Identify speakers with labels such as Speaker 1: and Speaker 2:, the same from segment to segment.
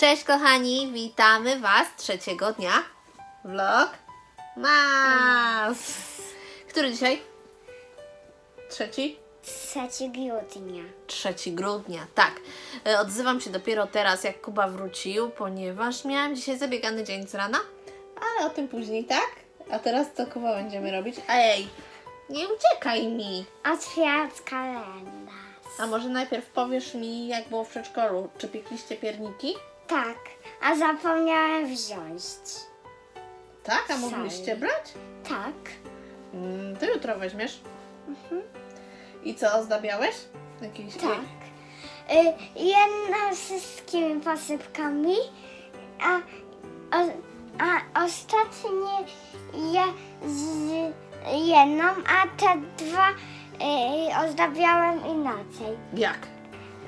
Speaker 1: Cześć kochani, witamy Was trzeciego dnia. Vlog Mas. Który dzisiaj? Trzeci?
Speaker 2: 3 grudnia.
Speaker 1: 3 grudnia, tak. E, Odzywam się dopiero teraz, jak Kuba wrócił, ponieważ miałam dzisiaj zabiegany dzień z rana, ale o tym później, tak? A teraz co Kuba będziemy robić? Ej, nie uciekaj mi!
Speaker 2: Otwierać kalendarz.
Speaker 1: A może najpierw powiesz mi, jak było w przedszkolu? Czy piekliście pierniki?
Speaker 2: Tak, a zapomniałem wziąć.
Speaker 1: Tak, a mogliście brać?
Speaker 2: Tak.
Speaker 1: Mm, to jutro weźmiesz. I co, ozdabiałeś? Jakiś...
Speaker 2: Tak. Y, jedna z wszystkimi posypkami, a, a, a ostatnie je z jedną, a te dwa y, ozdabiałem inaczej.
Speaker 1: Jak?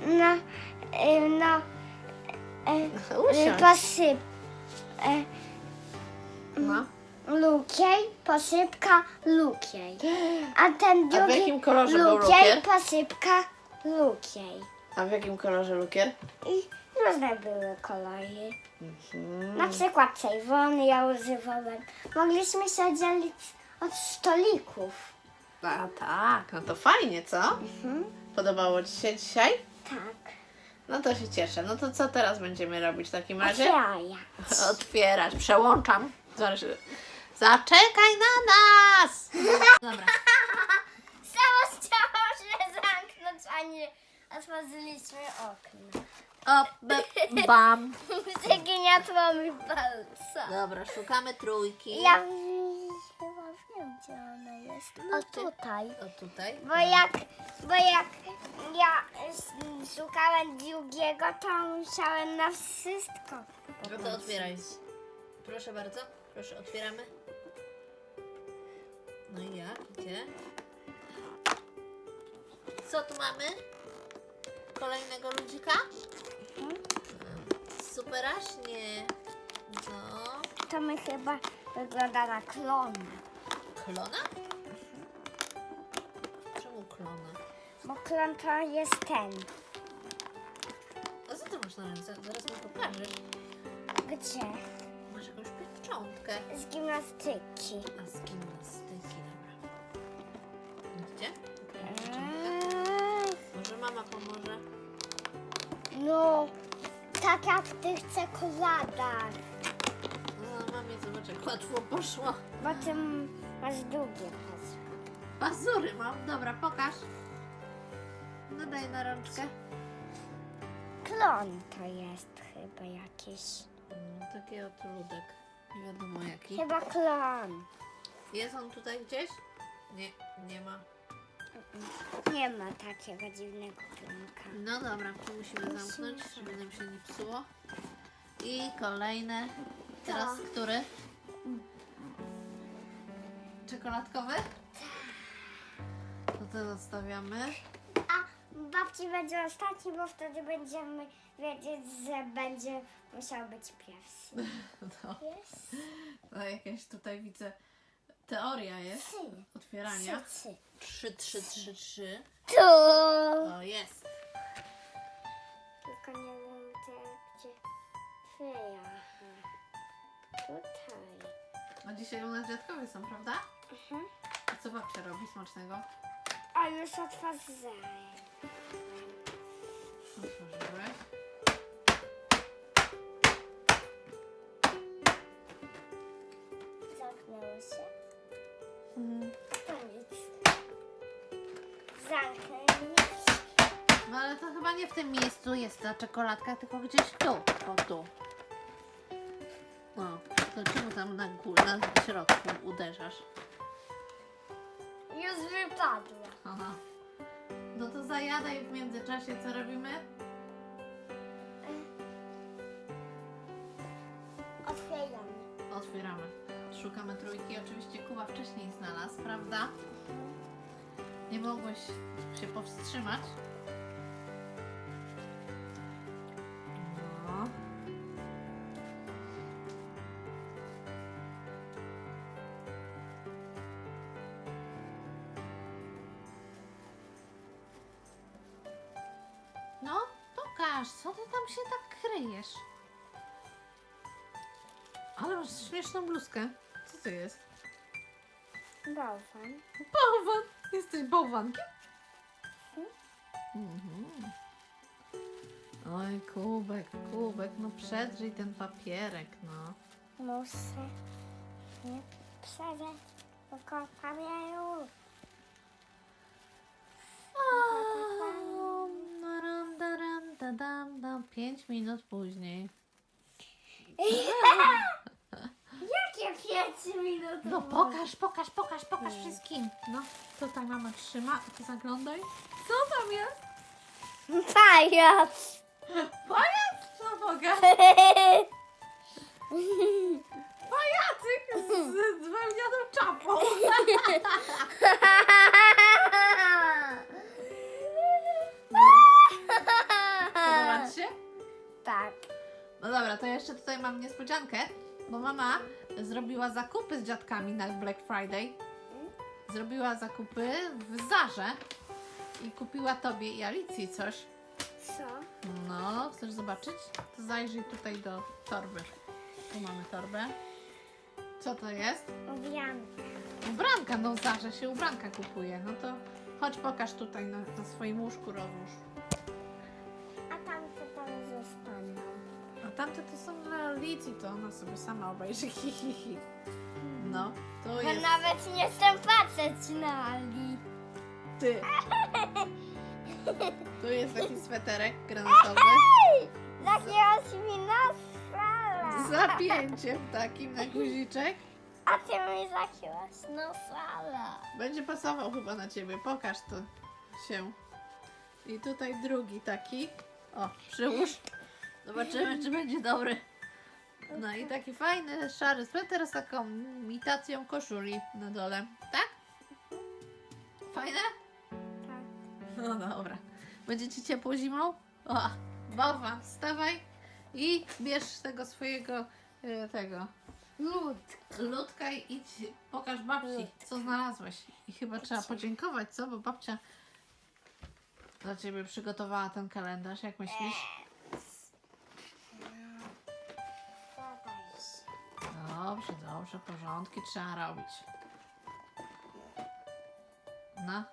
Speaker 2: No, y, no, y,
Speaker 1: Usiądź.
Speaker 2: posyp. Y,
Speaker 1: No.
Speaker 2: Lukiej, posypka, lukiej. A ten drugi
Speaker 1: A w jakim kolorze był
Speaker 2: lukiej,
Speaker 1: lukier?
Speaker 2: posypka, lukiej.
Speaker 1: A w jakim kolorze lukier?
Speaker 2: I różne były kolory.
Speaker 1: Mhm.
Speaker 2: Na przykład czerwony ja używałem. Mogliśmy się oddzielić od stolików.
Speaker 1: A tak, no to fajnie, co?
Speaker 2: Mhm.
Speaker 1: Podobało Ci się dzisiaj?
Speaker 2: Tak.
Speaker 1: No to się cieszę. No to co teraz będziemy robić w takim razie?
Speaker 2: Otwieraja.
Speaker 1: Otwierać, przełączam. Zaraz. Zaczekaj na nas! Dobra.
Speaker 2: Sama chciałam się zamknąć, a nie otworzyliśmy okno.
Speaker 1: O, be, bam.
Speaker 2: Zagniotło mi palca.
Speaker 1: Dobra, szukamy trójki.
Speaker 2: Ja gdzie ona jest.
Speaker 1: No
Speaker 2: tutaj.
Speaker 1: O tutaj.
Speaker 2: Bo jak, bo jak ja s- szukałem drugiego, to musiałem na wszystko.
Speaker 1: No to otwieraj. Proszę bardzo. Proszę, otwieramy. No i jak? Gdzie? Co tu mamy? Kolejnego ludzika? Superaśnie. No.
Speaker 2: To mi chyba wygląda na klona.
Speaker 1: Klona? Czemu klona?
Speaker 2: Bo klon to jest ten.
Speaker 1: A co ty masz na ręce? Zaraz mi pokażesz.
Speaker 2: Gdzie?
Speaker 1: Masz jakąś pieczątkę.
Speaker 2: Z gimnastyki.
Speaker 1: A z gimnastyki, dobra. Gdzie? Jaka pieczątka?
Speaker 2: Eee,
Speaker 1: Może mama pomoże?
Speaker 2: No, tak jak w tych czekoladach.
Speaker 1: No, mamie zobacz jak łatwo poszło.
Speaker 2: Bo ty m- masz długie pasy.
Speaker 1: Pazury mam. Dobra, pokaż. No daj na rączkę.
Speaker 2: Klon to jest chyba jakiś.
Speaker 1: Mm, taki oto ludek. Nie wiadomo jaki.
Speaker 2: Chyba klon.
Speaker 1: Jest on tutaj gdzieś? Nie, nie ma.
Speaker 2: Nie ma takiego dziwnego klonka.
Speaker 1: No dobra, tu musimy zamknąć, żeby nam się nie psuło. I kolejne. Teraz który? Czekoladkowy? To to zostawiamy.
Speaker 2: A babci będzie ostatni, bo wtedy będziemy wiedzieć, że będzie musiał być pierwszy.
Speaker 1: No,
Speaker 2: Jest?
Speaker 1: no jakaś tutaj widzę teoria jest
Speaker 2: Trzy.
Speaker 1: otwierania.
Speaker 2: Trzy.
Speaker 1: 3, 3, 3, 3.
Speaker 2: Tu.
Speaker 1: O, jest.
Speaker 2: Tylko nie wiem, gdzie, gdzie twoja. Tutaj.
Speaker 1: A dzisiaj u nas dziadkowie są, prawda?
Speaker 2: Mhm.
Speaker 1: A co babcia robi smacznego?
Speaker 2: A już otworzyłem.
Speaker 1: Otworzyłeś.
Speaker 2: Zamknęło się.
Speaker 1: Mhm.
Speaker 2: To nic. Zamknę.
Speaker 1: No ale to chyba nie w tym miejscu jest ta czekoladka, tylko gdzieś tu, o tu. O, to czemu tam na, górze, na środku uderzasz?
Speaker 2: Już wypadła.
Speaker 1: Aha. No to zajadaj w międzyczasie, co robimy?
Speaker 2: Otwieram.
Speaker 1: Otwieramy. Szukamy trójki. Oczywiście Kuba wcześniej znalazł, prawda? Nie mogłeś się powstrzymać. Pokaż, co ty tam się tak kryjesz? Ale masz śmieszną bluzkę. Co to jest?
Speaker 2: Bałwan.
Speaker 1: Bałwan! Jesteś bałwankiem? Mhm. Oj, kubek, kubek, no przedrzyj ten papierek, no.
Speaker 2: Muszę nie przejść tylko papieru.
Speaker 1: Pięć minut później.
Speaker 2: Jakie pięć minut?
Speaker 1: No pokaż, pokaż, pokaż, pokaż wszystkim. No, tutaj mama trzyma, a ty zaglądaj. Co tam jest?
Speaker 2: Pajac!
Speaker 1: Pajac? Co pokaż? Pajacyk z wełnianą czapą. Mam niespodziankę, bo mama zrobiła zakupy z dziadkami na Black Friday. Zrobiła zakupy w Zarze i kupiła tobie i Alicji coś.
Speaker 2: Co?
Speaker 1: No, chcesz zobaczyć? To zajrzyj tutaj do torby. Tu mamy torbę. Co to jest?
Speaker 2: Uwianka.
Speaker 1: Ubranka, no w Zarze się ubranka kupuje. No to chodź pokaż tutaj na, na swoim łóżku rozłóż.
Speaker 2: A tamte tam zostaną.
Speaker 1: A tamte to są Alicji, to ona sobie sama obejrzy. Hi, hi, hi. No, to
Speaker 2: Bo
Speaker 1: jest...
Speaker 2: nawet nie chcę patrzeć na Ali.
Speaker 1: Ty. Tu jest taki sweterek granatowy
Speaker 2: Takie ośminosfala.
Speaker 1: z zapięciem takim na guziczek.
Speaker 2: A ty mi takie ośminosfala.
Speaker 1: Będzie pasował chyba na ciebie. Pokaż to się. I tutaj drugi taki. O, przyłóż. Zobaczymy, czy będzie dobry. No i taki fajny, szary sweter z taką imitacją koszuli na dole. Tak? Fajne?
Speaker 2: Tak.
Speaker 1: No dobra. Będzie ci ciepło zimą? O, bałwan, wstawaj i bierz tego swojego, e, tego,
Speaker 2: Lód.
Speaker 1: ludka i idź, pokaż babci, co znalazłeś. I chyba trzeba podziękować, co? Bo babcia dla ciebie przygotowała ten kalendarz, jak myślisz? Dobrze, dobrze, porządki trzeba robić. No,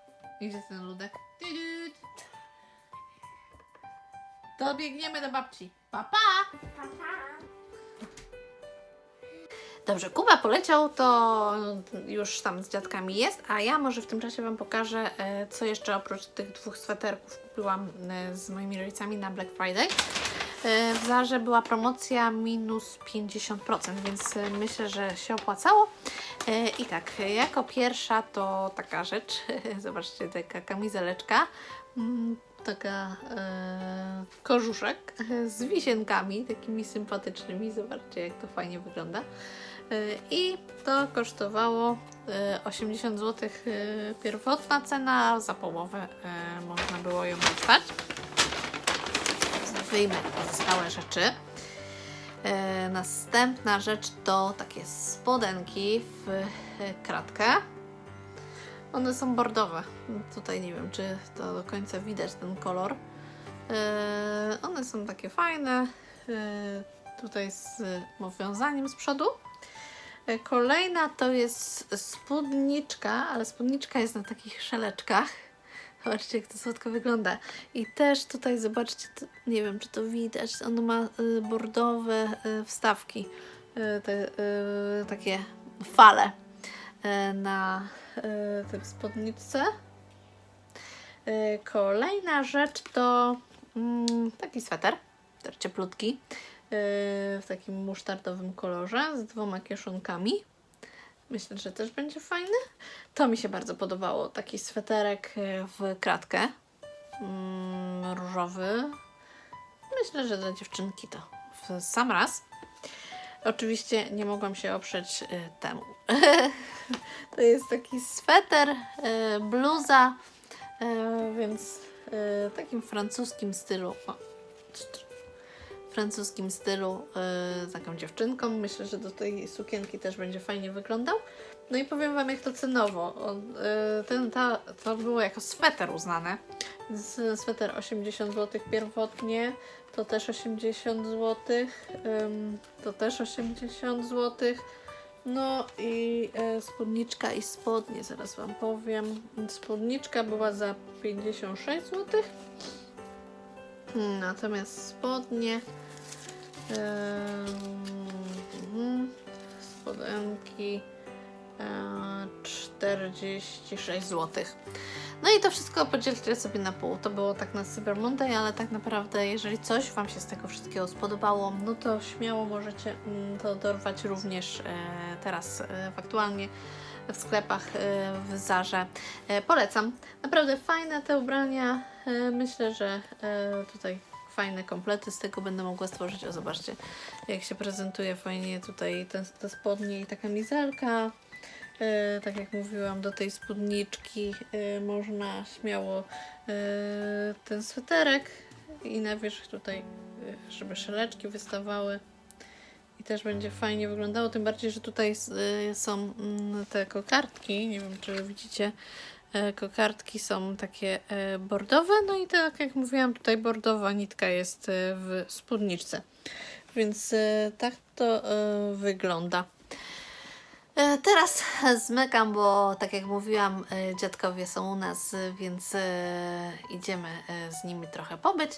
Speaker 1: idzie ten ludek. Tudut. To biegniemy do babci. Pa, pa! Dobrze, Kuba poleciał, to już tam z dziadkami jest, a ja może w tym czasie Wam pokażę, e, co jeszcze oprócz tych dwóch sweterków kupiłam e, z moimi rodzicami na Black Friday. E, W Zarze była promocja minus 50%, więc e, myślę, że się opłacało. E, I tak, jako pierwsza to taka rzecz, zobaczcie, taka kamizeleczka, mm, taka e, kożuszek e, z wisienkami, takimi sympatycznymi, zobaczcie jak to fajnie wygląda. I to kosztowało e, 80 zł pierwotna cena, za połowę można było ją dostać wyjmę pozostałe rzeczy. E, następna rzecz to takie spodenki w e, kratkę. One są bordowe. Tutaj nie wiem, czy to do końca widać ten kolor. E, one są takie fajne. E, tutaj z wiązaniem z przodu. E, Kolejna to jest spódniczka, ale spódniczka jest na takich szeleczkach. Zobaczcie, jak to słodko wygląda. I też tutaj, zobaczcie, to, nie wiem, czy to widać, ono ma y, bordowe y, wstawki, y, te, y, takie fale y, na y, spódniczce. Y, kolejna rzecz to mm, taki sweter, też cieplutki, y, w takim musztardowym kolorze z dwoma kieszonkami. Myślę, że też będzie fajny. To mi się bardzo podobało. Taki sweterek e, w kratkę. Mm, różowy. Myślę, że dla dziewczynki to w sam raz. Oczywiście nie mogłam się oprzeć e, temu. to jest taki sweter, e, bluza, e, więc w takim francuskim stylu. O, francuskim stylu z taką dziewczynką. Myślę, że do tej sukienki też będzie fajnie wyglądał. No i powiem Wam, jak to cenowo. On, y, ten, ta, to było jako sweter uznane. Więc sweter 80 zł pierwotnie, to też 80 zł, ym, to też 80 zł. No i e, spódniczka i spodnie, zaraz Wam powiem. Spódniczka była za 56 zł. Natomiast spodnie. Em, spodenki e, 46 zł. No i to wszystko podzielcie sobie na pół. To było tak na Cyber Monday, ale tak naprawdę, jeżeli coś Wam się z tego wszystkiego spodobało, no to śmiało możecie mm, to dorwać również e, teraz e, aktualnie w sklepach e, w Zarze. E, polecam. Naprawdę fajne te ubrania. E, myślę, że e, tutaj fajne komplety z tego będę mogła stworzyć. O, zobaczcie, jak się prezentuje fajnie tutaj te, te spodnie i ta kamizelka. E, tak jak mówiłam, do tej spódniczki e, można śmiało e, ten sweterek i na wierzch tutaj, żeby szeleczki wystawały. I też będzie fajnie wyglądało, tym bardziej, że tutaj są mm, te kokardki, nie wiem czy widzicie, kokardki są takie e, bordowe, no i tak jak mówiłam, tutaj bordowa nitka jest e, w spódniczce, więc e, tak to e, wygląda. E, Teraz zmykam, bo tak jak mówiłam, e, dziadkowie są u nas, e, więc e, idziemy e, z nimi trochę pobyć.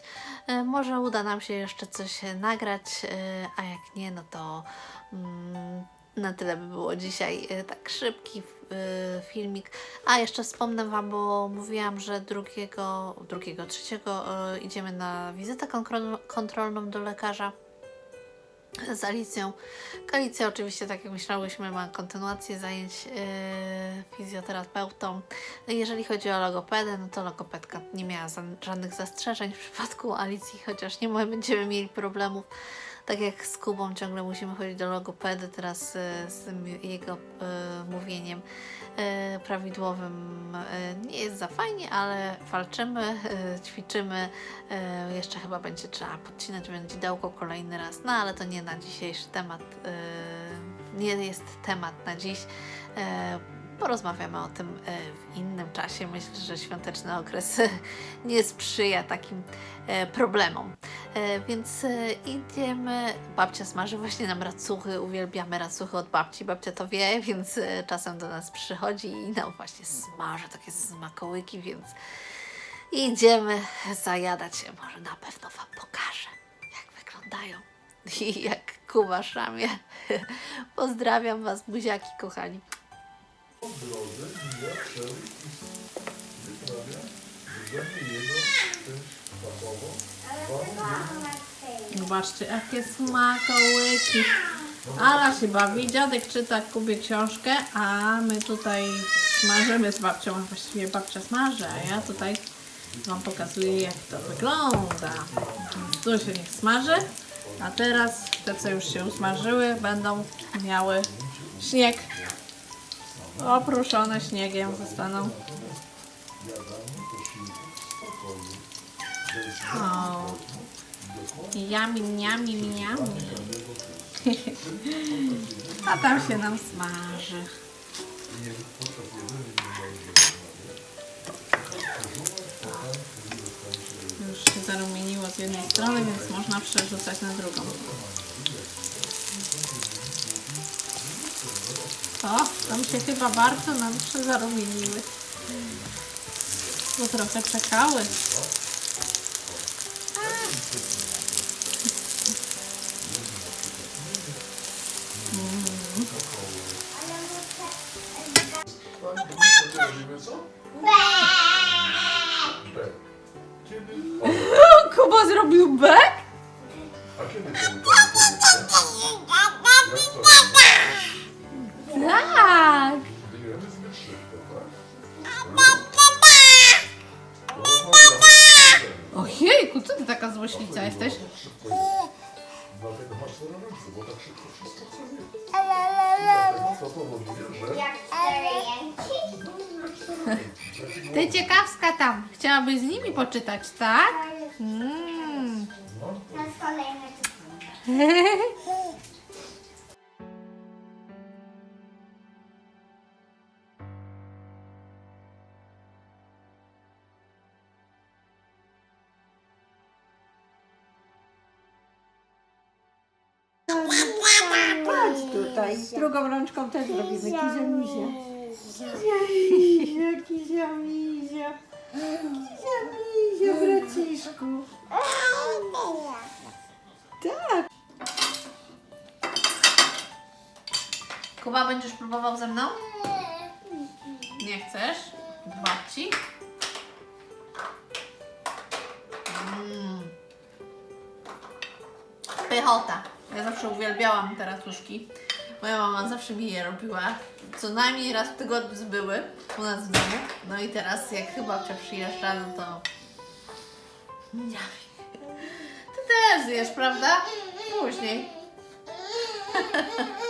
Speaker 1: E, Może uda nam się jeszcze coś e, nagrać, e, a jak nie, no to mm, na tyle by było dzisiaj. E, Tak szybki e, filmik. A jeszcze wspomnę Wam, bo mówiłam, że drugiego, drugiego, trzeciego e, idziemy na wizytę kontrol- kontrolną do lekarza z Alicją. Alicja oczywiście, tak jak myślałyśmy, ma kontynuację zajęć fizjoterapeutą. Jeżeli chodzi o logopedę, no to logopedka nie miała żadnych zastrzeżeń w przypadku Alicji, chociaż nie będziemy mieli problemów. Tak jak z Kubą ciągle musimy chodzić do logopedy, teraz yy, z jego yy, mówieniem yy, prawidłowym nie jest za fajnie, ale walczymy, ćwiczymy. Jeszcze chyba będzie trzeba podcinać wędzidełko kolejny raz, no ale to nie na dzisiejszy temat. Nie jest temat na dziś. Porozmawiamy o tym yy, w innym czasie. Myślę, że świąteczny okres nie sprzyja takim e, problemom. E, Więc e, idziemy. Babcia smaży właśnie nam racuchy. Uwielbiamy racuchy od babci. Babcia to wie, więc e, czasem do nas przychodzi i nam właśnie smaży takie smakołyki, więc idziemy zajadać się. Może na pewno Wam pokażę, jak wyglądają i jak Kuba szamie. Pozdrawiam Was, buziaki kochani.
Speaker 3: Po drodze mija Sherry i wyprawia brzegi jego część sztabową.
Speaker 1: Zobaczcie, jakie smakołyki. Ala się bawi, dziadek czyta Kubie książkę, a my tutaj smażymy z babcią, a właściwie babcia smaży, a ja tutaj Wam pokazuję jak to wygląda. Tu się niech smaży, a teraz te co już się usmażyły będą miały śnieg. Opruszone śniegiem zostaną. O. Yummy, yummy, yummy. A tam się nam smaży. Już się zarumieniło z jednej strony, więc można przerzucać na drugą. O, tam się chyba bardzo nam zarumieniły. Bo trochę czekały.
Speaker 3: Robimy
Speaker 1: Ojejku, co ty taka złoślica jesteś?
Speaker 3: Dlatego masz te ręce, bo tak szybko wszystko chce Dlatego to powoduje, że...
Speaker 2: Jak stary
Speaker 1: Ty ciekawska tam. Chciałabyś z nimi poczytać, tak? Mm.
Speaker 2: Kolejny tutaj. Drugą rączką też robimy. Kizia mizia. Kizia mizia, kizia mizia. Kizia mizia, braciszku. Tak.
Speaker 1: Kuba, będziesz próbował ze mną? Nie chcesz? Babci? Mm. Pychota. Ja zawsze uwielbiałam te racuszki. Moja mama zawsze mi je robiła. Co najmniej raz w tygodniu były u nas w domu. No i teraz jak chyba babcia przyjeżdża, no to... Ty też zjesz, prawda? Później.